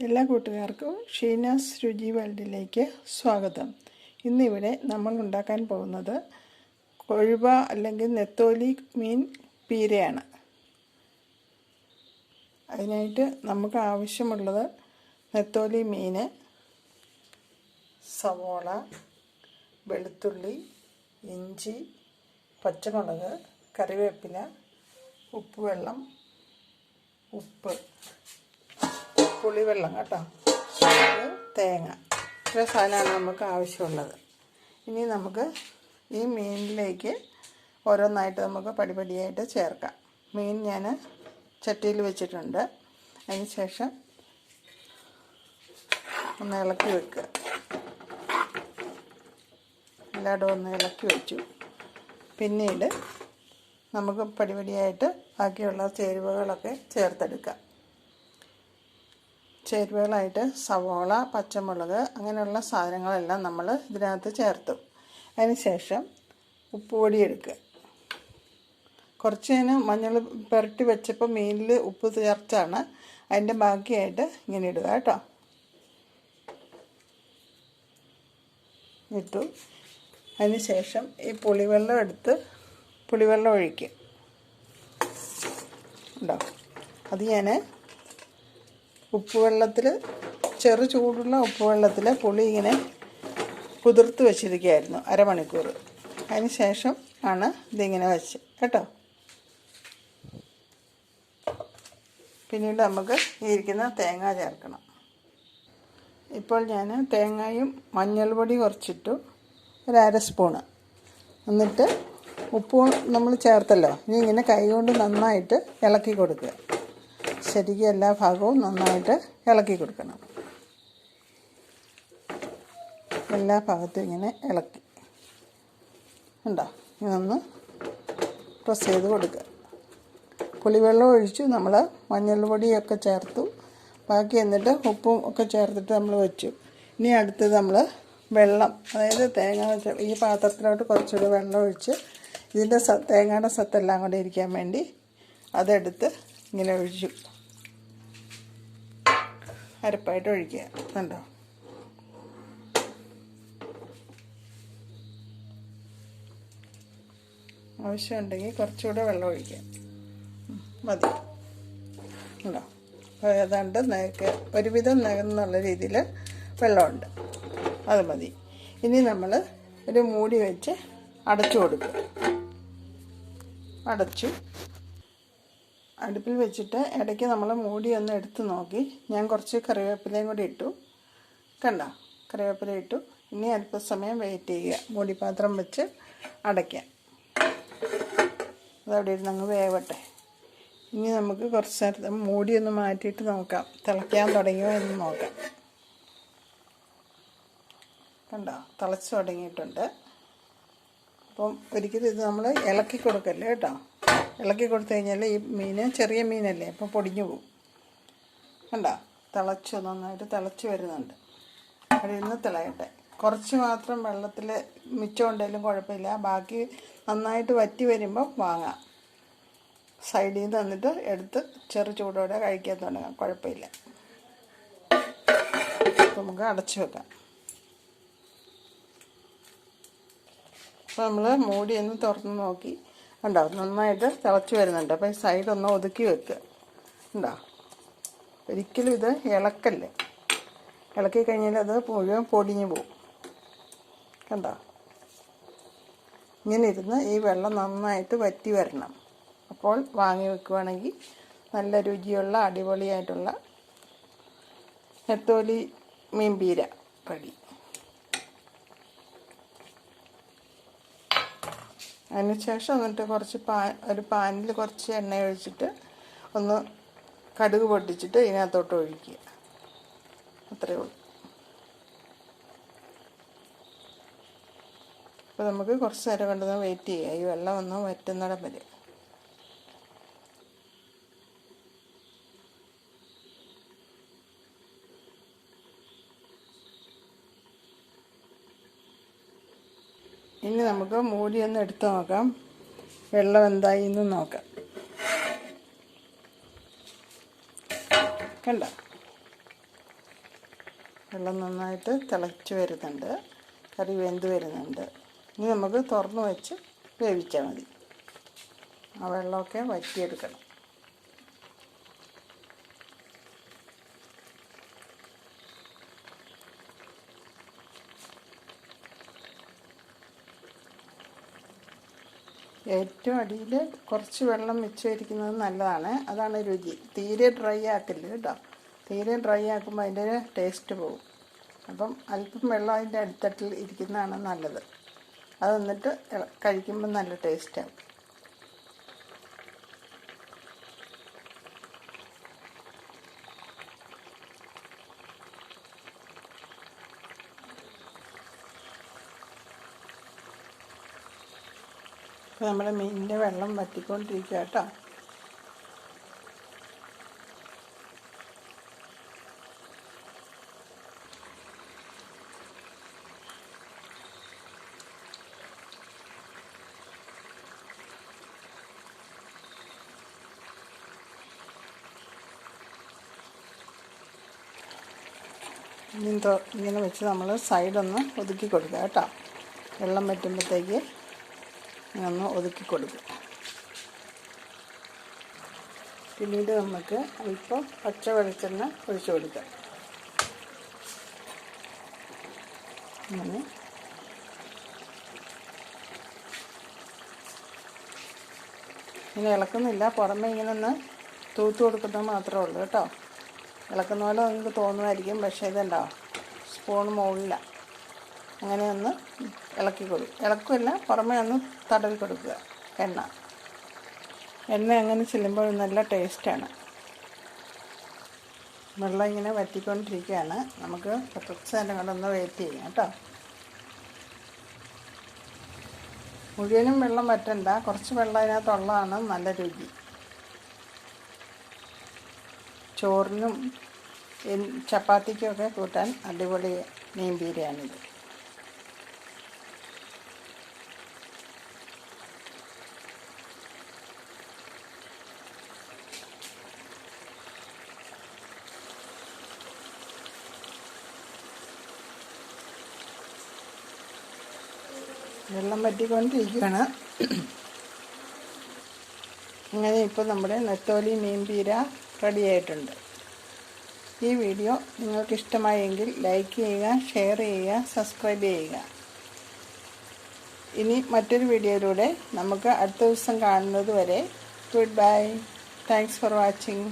എല്ലാ കൂട്ടുകാർക്കും ഷീനാസ് രുചി വേൾഡിലേക്ക് സ്വാഗതം. ഇന്നിവിടെ നമ്മൾ ഉണ്ടാക്കാൻ പോകുന്നത് കൊഴുവ അല്ലെങ്കിൽ നെത്തോലി മീൻ പീരയാണ്. അതിനായിട്ട് നമുക്ക് ആവശ്യമുള്ളത് നെത്തോലി മീൻ സവോള വെളുത്തുള്ളി ഇഞ്ചി പച്ചമുളക് കറിവേപ്പില ഉപ്പുവെള്ളം ഉപ്പ്. പുളിവെള്ളം കേട്ടോ. തേങ്ങ. ഇത്ര സാധനമാണ് നമുക്ക് ആവശ്യമുള്ളത്. ഇനി നമുക്ക് ഈ മീനിലേക്ക് ഓരോന്നായിട്ട് നമുക്ക് പടിപടിയായിട്ട് ചേർക്കാം. മീൻ ഞാൻ ചട്ടിയിൽ വെച്ചിട്ടുണ്ട്. അതിന് ശേഷം ഒന്ന് ഇളക്കി വെക്കുക. എല്ലായിടവും ഒന്ന് ഇളക്കി വെച്ചു. പിന്നീട് നമുക്ക് പടിപടിയായിട്ട് ബാക്കിയുള്ള ചേരുവകളൊക്കെ ചേർത്തെടുക്കാം. ചേരുവകളായിട്ട് സവോള പച്ചമുളക് അങ്ങനെയുള്ള സാധനങ്ങളെല്ലാം നമ്മൾ ഇതിനകത്ത് ചേർത്തു. അതിനുശേഷം ഉപ്പുപൊടി എടുക്കുക. കുറച്ച് നേരം മഞ്ഞൾ പുരട്ടി വെച്ചപ്പോൾ മീനിൽ ഉപ്പ് ചേർത്താണ്. അതിന്റെ ബാക്കിയായിട്ട് ഇങ്ങനെ ഇടുക കേട്ടോ. ഇട്ടു. അതിനുശേഷം ഈ പുളിവെള്ളം എടുത്ത് പുളിവെള്ളം ഒഴിക്കുക. ഉണ്ടോ? അത് ഞാൻ ഉപ്പുവെള്ളത്തിൽ ചെറു ചൂടുള്ള ഉപ്പുവെള്ളത്തിൽ പുളി ഇങ്ങനെ കുതിർത്ത് വെച്ചിരിക്കുകയായിരുന്നു അരമണിക്കൂർ. അതിന് ശേഷം ആണ് ഇതിങ്ങനെ വെച്ച് കേട്ടോ? പിന്നീട് നമുക്ക് ഇരിക്കുന്ന തേങ്ങ ചേർക്കണം. ഇപ്പോൾ ഞാൻ തേങ്ങയും മഞ്ഞൾപ്പൊടി പൊടി കുറച്ചിട്ടു ഒരു സ്പൂണ്. എന്നിട്ട് ഉപ്പ് നമ്മൾ ചേർത്തല്ലോ ഇനി ഇങ്ങനെ കൈ കൊണ്ട് നന്നായിട്ട് ഇളക്കി കൊടുക്കുക. ശരിക്കും എല്ലാ ഭാഗവും നന്നായിട്ട് ഇളക്കി കൊടുക്കണം. എല്ലാ ഭാഗത്തും ഇങ്ങനെ ഇളക്കി. ഉണ്ടോ ഇതൊന്ന് പ്രസ് ചെയ്ത് കൊടുക്കുക. പുളിവെള്ളം ഒഴിച്ചു നമ്മൾ മഞ്ഞൾപ്പൊടിയൊക്കെ ചേർത്തു. ബാക്കി എന്നിട്ട് ഉപ്പും ഒക്കെ ചേർത്തിട്ട് നമ്മൾ വെച്ചു. ഇനി അടുത്തത് നമ്മൾ വെള്ളം അതായത് തേങ്ങ ഈ പാത്രത്തിലോട്ട് കുറച്ചുകൂടി വെള്ളം ഒഴിച്ച് ഇതിന്റെ സ തേങ്ങയുടെ സത്തെല്ലാം കൂടെ ഇരിക്കാൻ വേണ്ടി അതെടുത്ത് ഇങ്ങനെ ഒഴിച്ചു. അരപ്പായിട്ട് ഒഴിക്കുക. കണ്ടോ? ആവശ്യമുണ്ടെങ്കിൽ കുറച്ചുകൂടെ വെള്ളം ഒഴിക്കുക. മതി. ഉണ്ടോ അപ്പോൾ ഏതാണ്ട് നയക്ക് ഒരുവിധം നകന്നുള്ള രീതിയിൽ വെള്ളമുണ്ട്. അത് മതി. ഇനി നമ്മൾ ഒരു മൂടി വെച്ച് അടച്ചു കൊടുക്കുക. അടച്ചു അടുപ്പിൽ വെച്ചിട്ട് ഇടയ്ക്ക് നമ്മൾ മൂടി ഒന്ന് എടുത്ത് നോക്കി. ഞാൻ കുറച്ച് കറിവേപ്പിലയും കൂടി ഇട്ടു. കണ്ട? കറിവേപ്പില ഇട്ടു. ഇനി അല്പസമയം വെയിറ്റ് ചെയ്യുക. മൂടിപ്പാത്രം വെച്ച് അടയ്ക്കാം. അതവിടെ ഇരുന്ന് അങ്ങ് വേവട്ടെ. ഇനി നമുക്ക് കുറച്ച് നേരത്തെ മൂടി ഒന്ന് മാറ്റിയിട്ട് നോക്കാം. തിളയ്ക്കാൻ തുടങ്ങിയോ എന്ന് നോക്കാം. കണ്ടോ? തിളച്ച് തുടങ്ങിയിട്ടുണ്ട്. അപ്പം ഒരിക്കലും ഇത് നമ്മൾ ഇളക്കി കൊടുക്കല്ലേ കേട്ടോ? ഇളക്കി കൊടുത്തു കഴിഞ്ഞാൽ ഈ മീൻ ചെറിയ മീനല്ലേ അപ്പോൾ പൊടിഞ്ഞു പോകും. കണ്ടോ? തിളച്ചു നന്നായിട്ട് തിളച്ച് വരുന്നുണ്ട്. അവിടെ ഇരുന്ന് തിളയട്ടെ. കുറച്ച് മാത്രം വെള്ളത്തിൽ മിച്ചം ഉണ്ടെങ്കിലും കുഴപ്പമില്ല. ബാക്കി നന്നായിട്ട് വറ്റി വരുമ്പോൾ വാങ്ങാം. സൈഡിൽ നിന്ന് തന്നിട്ട് എടുത്ത് ചെറു ചൂടോടെ കഴിക്കാൻ തുടങ്ങാം. കുഴപ്പമില്ല. നമുക്ക് അടച്ചു വെക്കാം. അപ്പോൾ നമ്മൾ മൂടി തുറന്ന് നോക്കി. ഉണ്ടോ നന്നായിട്ട് തിളച്ച് വരുന്നുണ്ട്. അപ്പോൾ ഈ ഒന്ന് ഒതുക്കി വെക്കുക ഉണ്ടോ ഒരിക്കലും ഇത് ഇളക്കല്ലേ? ഇളക്കി കഴിഞ്ഞാൽ അത് മുഴുവൻ പൊടിഞ്ഞു പോവും. കണ്ടോ? ഇങ്ങനെ ഇരുന്ന് ഈ വെള്ളം നന്നായിട്ട് വറ്റി വരണം. അപ്പോൾ വാങ്ങി വെക്കുവാണെങ്കിൽ നല്ല രുചിയുള്ള അടിപൊളിയായിട്ടുള്ള നെത്തോലി മീൻപീര അതിന് ശേഷം എന്നിട്ട് കുറച്ച് പാ ഒരു പാനിൽ കുറച്ച് എണ്ണ ഒഴിച്ചിട്ട് ഒന്ന് കടുക് പൊട്ടിച്ചിട്ട് ഇതിനകത്തോട്ട് ഒഴിക്കുക. അത്രയേ ഉള്ളൂ. അപ്പോൾ നമുക്ക് കുറച്ച് നേരം കൊണ്ടൊന്ന് വെയിറ്റ് ചെയ്യുക ഈ വെള്ളം ഒന്ന് വറ്റുന്നിടം വരെ. ഇനി നമുക്ക് മൂടി ഒന്ന് എടുത്ത് നോക്കാം. വെള്ളം എന്തായി എന്ന് നോക്കാം. കണ്ട? വെള്ളം നന്നായിട്ട് തിളച്ച് വരുന്നുണ്ട്. കറി വെന്ത് വരുന്നുണ്ട്. ഇനി നമുക്ക് തുറന്ന് വെച്ച് വേവിച്ചാൽ മതി. ആ വെള്ളമൊക്കെ വറ്റിയെടുക്കണം. ഏറ്റവും അടിയിൽ കുറച്ച് വെള്ളം വെച്ച് വരിക്കുന്നത് നല്ലതാണ്. അതാണ് രുചി. തീരെ ഡ്രൈ ആക്കില്ല കേട്ടോ. തീരെ ഡ്രൈ ആക്കുമ്പോൾ അതിന്റെ ഒരു ടേസ്റ്റ് പോകും അപ്പം അല്പം വെള്ളം അതിന്റെ അടിത്തട്ടിൽ ഇരിക്കുന്നതാണ് നല്ലത്. അത് എന്നിട്ട് കഴിക്കുമ്പോൾ നല്ല ടേസ്റ്റാവും. അപ്പോൾ നമ്മുടെ മീനിന്റെ വെള്ളം വറ്റിക്കൊണ്ടിരിക്കുക കേട്ടോ ഇങ്ങനെ വെച്ച് നമ്മൾ സൈഡൊന്ന് ഒതുക്കി കൊടുക്കുക കേട്ടോ. വെള്ളം വറ്റുമ്പോഴത്തേക്ക് ഒന്ന് ഒതുക്കി കൊടുക്കും. പിന്നീട് നമുക്ക് അല്പം പച്ച വെളിച്ചെണ്ണ ഒഴിച്ചു കൊടുക്കാം. അങ്ങനെ. ഇങ്ങനെ ഇളക്കുന്നില്ല. പുറമെ ഇങ്ങനെ ഒന്ന് തൂത്ത് കൊടുക്കുന്നത് മാത്രമേ ഉള്ളൂ കേട്ടോ. ഇളക്കുന്ന പോലെ നിങ്ങൾക്ക് തോന്നുമായിരിക്കും പക്ഷേ ഇതുണ്ടോ സ്പൂൺ മുകളില. അങ്ങനെ ഒന്ന് ഇളക്കി കൊടുക്കും ഇളക്കുമല്ല പുറമേ ഒന്ന് തടവി കൊടുക്കുക എണ്ണ. എണ്ണ അങ്ങനെ ചെല്ലുമ്പോൾ നല്ല ടേസ്റ്റാണ് വെള്ളം ഇങ്ങനെ വറ്റിക്കൊണ്ടിരിക്കുകയാണ്. നമുക്ക് കുറച്ച് നേരം കൂടെ ഒന്ന് വെയിറ്റ് ചെയ്യാം കേട്ടോ. മുഴുവനും വെള്ളം വറ്റണ്ട. കുറച്ച് വെള്ളം അതിനകത്തുള്ളതാണ് നല്ല രുചി. ചോറിനും ചപ്പാത്തിക്കുമൊക്കെ കൂട്ടാൻ അടിപൊളി മീൻ പീരയാണിത് വെള്ളം വറ്റിക്കൊണ്ടിരിക്കുകയാണ് അങ്ങനെ ഇപ്പോൾ നമ്മുടെ നെത്തോലി മീൻ പീര റെഡി ആയിട്ടുണ്ട് ഈ വീഡിയോ നിങ്ങൾക്ക് ഇഷ്ടമായെങ്കിൽ ലൈക്ക് ചെയ്യുക ഷെയർ ചെയ്യുക സബ്സ്ക്രൈബ് ചെയ്യുക. ഇനി മറ്റൊരു വീഡിയോയിലൂടെ നമുക്ക് അടുത്ത ദിവസം കാണുന്നത് വരെ good bye. Thanks for watching.